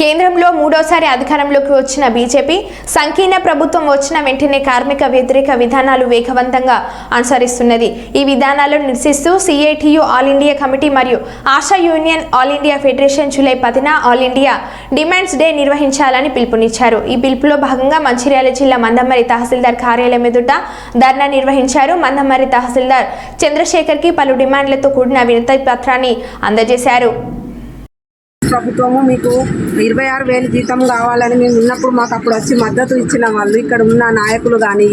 కేంద్రంలో మూడోసారి అధికారంలోకి వచ్చిన బీజేపీ సంకీర్ణ ప్రభుత్వం వచ్చిన వెంటనే కార్మిక వ్యతిరేక విధానాలు వేగవంతంగా అనుసరిస్తున్నది. ఈ విధానాలను నిరసిస్తూ సిఐటియు ఆల్ ఇండియా కమిటీ మరియు Asha union all India federation July పదిన ఆల్ ఇండియా డిమాండ్స్ డే నిర్వహించాలని పిలుపునిచ్చారు. ఈ పిలుపులో భాగంగా మంచిర్యాల జిల్లా మందమరి తహసీల్దార్ కార్యాలయం ఎదుట ధర్నా నిర్వహించారు. మందమరి తహసీల్దార్ చంద్రశేఖర్కి పలు డిమాండ్లతో కూడిన వినతి పత్రాన్ని అందజేశారు. ప్రభుత్వము మీకు ఇరవై ఆరు వేలు జీతం కావాలని మేము ఉన్నప్పుడు మాకు అప్పుడు వచ్చి మద్దతు ఇచ్చిన వాళ్ళు ఇక్కడ ఉన్న నాయకులు కానీ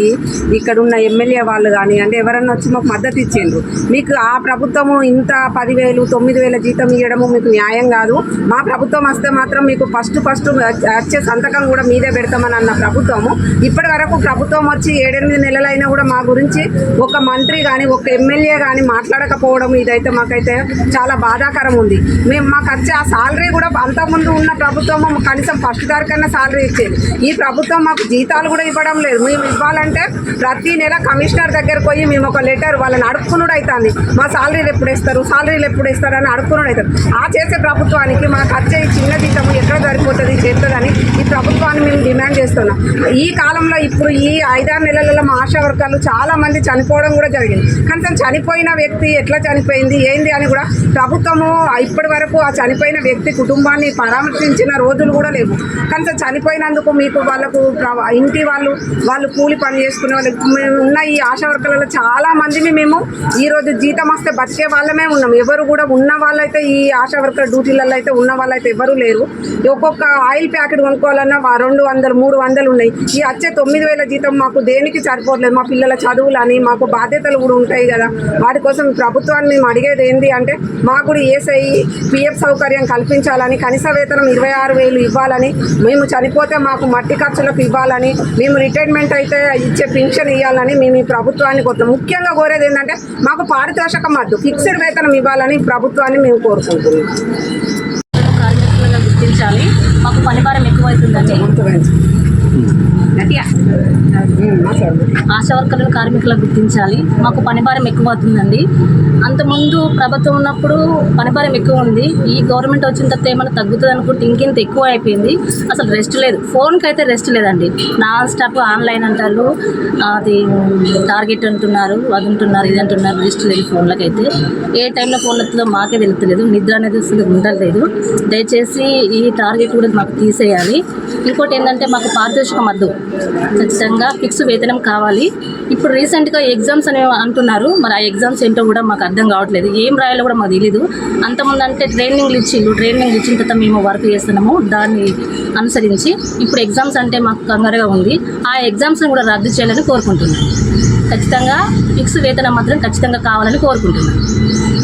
ఇక్కడ ఉన్న ఎమ్మెల్యే వాళ్ళు కానీ అంటే ఎవరన్నా వచ్చి మాకు మద్దతు ఇచ్చిండ్రు. మీకు ఆ ప్రభుత్వము ఇంత పదివేలు తొమ్మిది వేల జీతం ఇవ్వడము మీకు న్యాయం కాదు. మా ప్రభుత్వం వస్తే మాత్రం మీకు ఫస్ట్ ఫస్ట్ వచ్చే సంతకం కూడా మీదే పెడతామని అన్న ప్రభుత్వము. ఇప్పటి వరకు ప్రభుత్వం వచ్చి ఏడెనిమిది నెలలైనా కూడా మా గురించి ఒక మంత్రి కానీ ఒక ఎమ్మెల్యే కానీ మాట్లాడకపోవడం ఇదైతే మాకైతే చాలా బాధాకరం ఉంది. మేము మాకు వచ్చే ఆ సాలరీ కూడా అంతకుముందు ఉన్న ప్రభుత్వం కనీసం ఫస్ట్ తారీఖన్నా సాలరీ ఇచ్చేది. ఈ ప్రభుత్వం మాకు జీతాలు కూడా ఇవ్వడం లేదు. మేము ఇవ్వాలంటే ప్రతి నెల కమిషనర్ దగ్గరకు పోయి మేము ఒక లెటర్ వాళ్ళని అడుక్కునుడు అవుతుంది మా సాలరీలు ఎప్పుడు ఇస్తారు? సాలరీలు ఎప్పుడు ఇస్తారు? అని అడుక్కునుడు అవుతారు ఆ చేసే ప్రభుత్వానికి మాకు వచ్చే చిన్న జీతం ఎక్కడ సరిపోతుంది చేస్తుందని ఈ ప్రభుత్వాన్ని మేము డిమాండ్ చేస్తున్నాం. ఈ కాలంలో ఇప్పుడు ఈ ఐదారు నెలలలో మా ఆశా వర్గాలు చాలా మంది చనిపోవడం కూడా జరిగింది. కనీసం చనిపోయిన వ్యక్తి ఎట్లా చనిపోయింది ఏంది అని కూడా ప్రభుత్వము ఇప్పటి వరకు ఆ చనిపోయిన వ్యక్తి కుటుంబాన్ని పరామర్శించిన రోజులు కూడా లేవు. కనీసం చనిపోయినందుకు మీకు వాళ్ళకు ఇంటి వాళ్ళు వాళ్ళు కూలి పని చేసుకునే వాళ్ళు మేము ఉన్న ఈ ఆశా వర్కర్లలో చాలా మందిని మేము ఈరోజు జీతం వస్తే బతికే వాళ్ళమే ఉన్నాం. ఎవరు కూడా ఉన్న వాళ్ళైతే ఈ ఆశా వర్కర్ డ్యూటీలలో అయితే ఉన్న వాళ్ళైతే ఎవరు లేరు. ఒక్కొక్క ఆయిల్ ప్యాకెట్ కొనుక్కోవాలన్నా రెండు వందలు మూడు వందలు ఉన్నాయి. ఈ వచ్చే తొమ్మిది వేల జీతం మాకు దేనికి సరిపోవట్లేదు? మా పిల్లల చదువులని మాకు బాధ్యతలు కూడా ఉంటాయి కదా. వాటి కోసం ప్రభుత్వాన్ని మేము అడిగేది ఏంటి అంటే మాకు కూడా ఏసఐ పిఎఫ్ సౌకర్యం చెల్లించాలని కనీస వేతనం ఇరవై ఆరు వేలు ఇవ్వాలని మేము చనిపోతే మాకు మట్టి ఖర్చులకు ఇవ్వాలని మేము రిటైర్మెంట్ అయితే ఇచ్చే పింఛన్ ఇవ్వాలని మేము ఈ ప్రభుత్వాన్ని కొత్త ముఖ్యంగా కోరేది ఏంటంటే మాకు పారితోషకం వద్దు ఫిక్స్డ్ వేతనం ఇవ్వాలని ప్రభుత్వాన్ని మేము కోరుకుంటున్నాం. కార్మికులుగా గుర్తించాలి మాకు పనిభారం ఆశా వర్కర్లు కార్మికులకు గుర్తించాలి. మాకు పనిభారం ఎక్కువ అవుతుందండి అంతకుముందు ప్రభుత్వం ఉన్నప్పుడు పనిభారం ఎక్కువ ఉంది ఈ గవర్నమెంట్ వచ్చిన తర్వాత ఏమైనా తగ్గుతుంది అనుకుంటే ఇంకింత ఎక్కువ అయిపోయింది. అసలు రెస్ట్ లేదు. ఫోన్కి అయితే రెస్ట్ లేదండి. నాన్ స్టాప్ ఆన్లైన్ అంటారు. అది టార్గెట్ అంటున్నారు అది అంటున్నారు ఇది అంటున్నారు. రెస్ట్ లేదు ఫోన్లకి అయితే ఏ టైంలో ఫోన్ వస్తుందో మాకే తెలుస్తలేదు నిద్ర అనేది అసలు ఉండలేదు దయచేసి ఈ టార్గెట్ కూడా మాకు తీసేయాలి. ఇంకోటి ఏంటంటే మాకు పారితోషికం వద్దు. ఖచ్చితంగా. ఫిక్స్ వేతనం కావాలి. ఇప్పుడు రీసెంట్గా ఎగ్జామ్స్ అనేవి అంటున్నారు. మరి ఆ ఎగ్జామ్స్ ఏంటో కూడా మాకు అర్థం కావట్లేదు. ఏం రాయాలో కూడా మాకు తెలియదు అంతకుముందు అంటే ట్రైనింగ్లు ఇచ్చిండ్రు ట్రైనింగ్ ఇచ్చిన తర్వాత మేము వర్క్ చేస్తున్నాము. దాన్ని అనుసరించి ఇప్పుడు ఎగ్జామ్స్ అంటే మాకు కంగారుగా ఉంది. ఆ ఎగ్జామ్స్ని కూడా రద్దు చేయాలని కోరుకుంటున్నాను ఖచ్చితంగా ఫిక్స్ వేతనం మాత్రం ఖచ్చితంగా కావాలని కోరుకుంటున్నాను